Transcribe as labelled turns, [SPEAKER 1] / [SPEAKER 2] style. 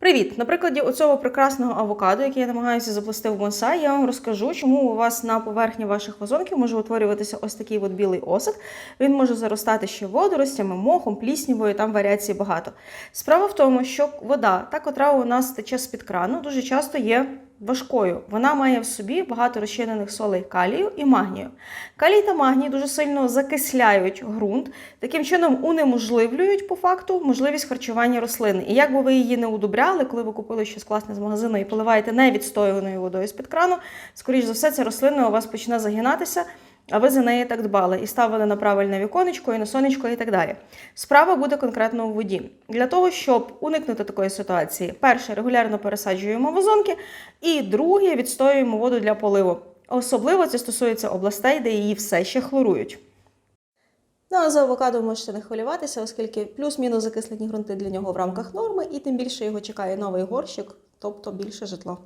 [SPEAKER 1] Привіт! На прикладі оцього прекрасного авокадо, який я намагаюся заплести в бонсай, я вам розкажу, чому у вас на поверхні ваших вазонків може утворюватися ось такий от білий осад. Він може заростати ще водоростями, мохом, пліснівою, там варіацій багато. Справа в тому, що вода, та котра у нас тече з-під крану, дуже часто є важкою. Вона має в собі багато розчинених солей калію і магнію. Калій та магній дуже сильно закисляють ґрунт, таким чином унеможливлюють по факту можливість харчування рослини. І як би ви її не удобряли, коли ви купили щось класне з магазину і поливаєте невідстоюваною водою з-під крану, скоріш за все, ця рослина у вас почне загинатися. А ви за неї так дбали і ставили на правильне віконечко, і на сонечко, і так далі. Справа буде конкретно у воді. Для того, щоб уникнути такої ситуації, перше, регулярно пересаджуємо вазонки, і друге, відстоюємо воду для поливу. Особливо це стосується областей, де її все ще хлорують. Ну, а за авокадо можете не хвилюватися, оскільки плюс-мінус закислені ґрунти для нього в рамках норми, і тим більше його чекає новий горщик, тобто більше житла.